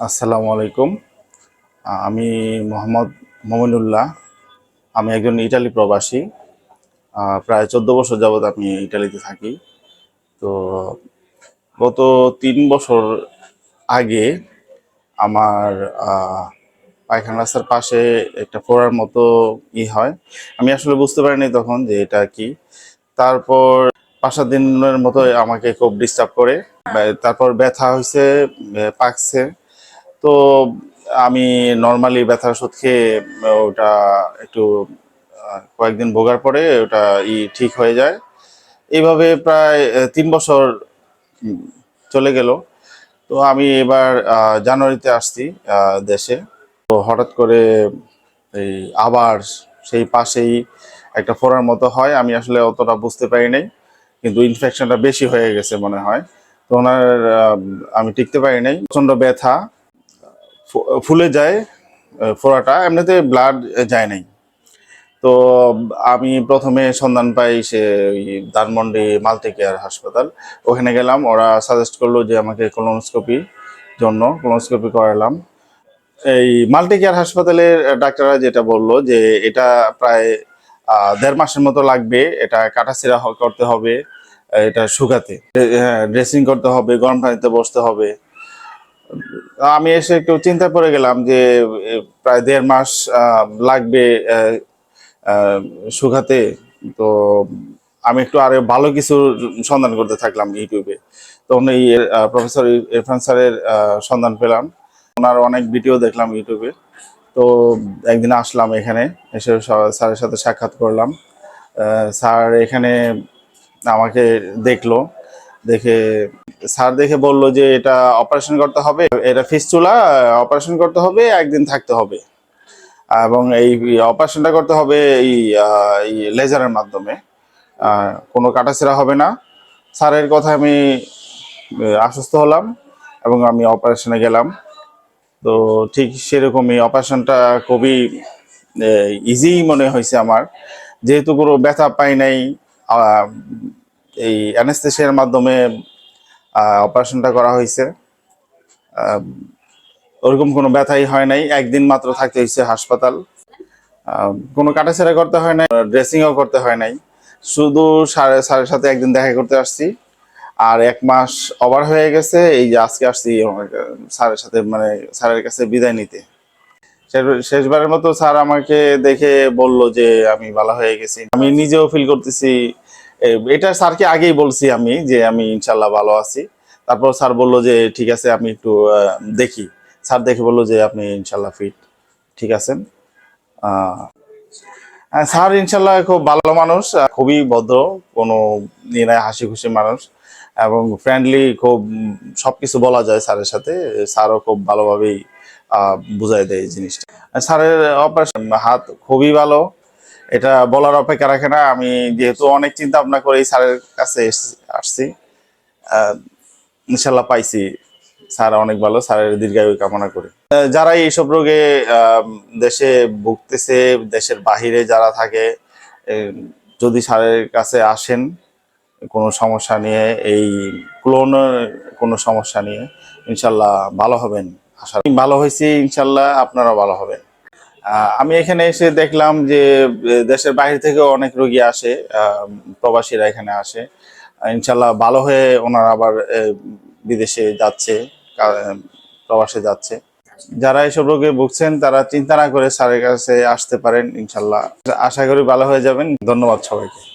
আসসালামু আলাইকুম। আমি মোহাম্মদ মমিনুল্লাহ। আমি একজন ইটালি প্রবাসী। প্রায় চোদ্দ বছর যাবৎ আমি ইটালিতে থাকি। তো গত তিন বছর আগে আমার পায়খানা রাস্তার পাশে একটা ফোড়ার মতো ই হয়। আমি আসলে বুঝতে পারিনি তখন যে এটা কি। তারপর পাঁচ সাত দিনের মতো আমাকে খুব ডিস্টার্ব করে। তারপর ব্যথা হয়েছে পাকছে। তো আমি নর্মালি ব্যথার ওষুধ খেয়ে, ওটা একটু কয়েকদিন ভোগার পরে ওটা ই ঠিক হয়ে যায়। এইভাবে প্রায় তিন বছর চলে গেল। তো আমি এবার জানুয়ারিতে আসছি দেশে। তো হঠাৎ করে এই আবার সেই পাশেই একটা ফোড়ার মতো হয়। আমি আসলে অতটা বুঝতে পারি নাই, কিন্তু ইনফেকশনটা বেশি হয়ে গেছে মনে হয়। তো ওনার আমি টিকতে পারি নাই। প্রচণ্ড ব্যথা। ফুলে যায় ফোড়াটা, এমনিতে ব্লাড যায় নাই। তো আমি প্রথমে সন্ধান পাই সে ধানমন্ডি মাল্টি কেয়ার হাসপাতাল। ওখানে গেলাম, ওরা সাজেস্ট করল যে আমাকে কলোনোস্কোপি জন্য কলোনোস্কোপি করালাম। এই মাল্টি কেয়ার হাসপাতালের ডাক্তাররা যেটা বলল যে এটা প্রায় দেড় মাসের মতো লাগবে, এটা কাটাছিড়া হ- করতে হবে, এটা শুকাতে। ড্রেসিং করতে হবে, গরম পানিতে বসতে হবে। আমি এসে একটু চিন্তা পড়ে গেলাম যে প্রায় দেড় মাস লাগবে শুকাতে তো আমি একটু আরও ভালো কিছু সন্ধান করতে থাকলাম ইউটিউবে। তখন এই প্রফেসর ইরফান স্যারের সন্ধান পেলাম। ওনার অনেক ভিডিও দেখলাম ইউটিউবে। তো একদিন আসলাম এখানে, এসে স্যারের সাথে সাক্ষাৎ করলাম। স্যার এখানে আমাকে দেখল, দেখে স্যার দেখে বলল যে এটা অপারেশন করতে হবে, এটা ফিস্টুলা অপারেশন করতে হবে, একদিন থাকতে হবে। এবং এই অপারেশনটা করতে হবে এই লেজারের মাধ্যমে। কোনো কাটাছেড়া হবে না। স্যারের কথা আমি আশ্বস্ত হলাম এবং আমি অপারেশনে গেলাম। তো ঠিক সেরকমই অপারেশনটা খুবই ইজি মনে হয়েছে আমার। যেহেতু কোনো ব্যথা পাই নাই এই অ্যানেস্থেশিয়ার মাধ্যমে অপারেশনটা করা হয়েছে। ওরকম কোনো ব্যথাই হয় নাই। একদিন মাত্র থাকতে হয়েছে হাসপাতাল। কোনো কাটাছেড়া করতে হয় নাই ড্রেসিংও করতে হয় নাই। শুধু সাড়ে স্যারের সাথে একদিন দেখা করতে আসছি। আর এক মাস ওভার হয়ে গেছে, এই যে আজকে আসছি স্যারের সাথে মানে স্যারের কাছে বিদায় নিতে। শেষ- শেষবারের মতো স্যার আমাকে দেখে বলল যে আমি ভালো হয়ে গেছি। আমি নিজেও ফিল করতেছি এটা স্যারকে আগেই বলছি আমি যে আমি ইনশাল্লাহ ভালো আছি। তারপর স্যার বলল যে ঠিক আছে আমি একটু দেখি। স্যার দেখে বলল যে আপনি ইনশাল্লাহ ফিট ঠিক আছেন? স্যার ইনশাল্লাহ খুব ভালো মানুষ খুবই ভদ্র কোনো নাই, হাসি খুশি মানুষ এবং ফ্রেন্ডলি খুব সব কিছু বলা যায় স্যারের সাথে। স্যারও খুব ভালোভাবেই বুঝাই দেয় এই জিনিসটা। স্যারের অপারেশন হাত খুবই ভালো। এটা বলার অপেক্ষা রাখে না। আমি যেহেতু অনেক চিন্তা ভাবনা করে এই স্যারের কাছে আসছি। ইনশাল্লাহ পাইছি। স্যার অনেক ভালো, স্যারের দীর্ঘায়ু কামনা করি। যারা এইসব রোগে দেশে ভুগতেছে, দেশের বাহিরে যারা থাকে যদি স্যারের কাছে আসেন, কোনো সমস্যা নিয়ে, এই ক্লোন কোনো সমস্যা নিয়ে ইনশাল্লাহ ভালো হবেন। আশা। ভালো হয়েছি ইনশাল্লাহ আপনারা ভালো হবেন। আমি এখানে এসে দেখলাম যে দেশের বাইরে থেকেও অনেক রোগী আসে প্রবাসীরা এখানে আসে। ইনশাল্লাহ ভালো হয়ে ওনারা আবার বিদেশে যাচ্ছে প্রবাসে যাচ্ছে। যারা এসব রোগে ভুগছেন, তারা চিন্তা না করে স্যারের কাছে আসতে পারেন ইনশাল্লাহ আশা করি ভালো হয়ে যাবেন। ধন্যবাদ সবাইকে।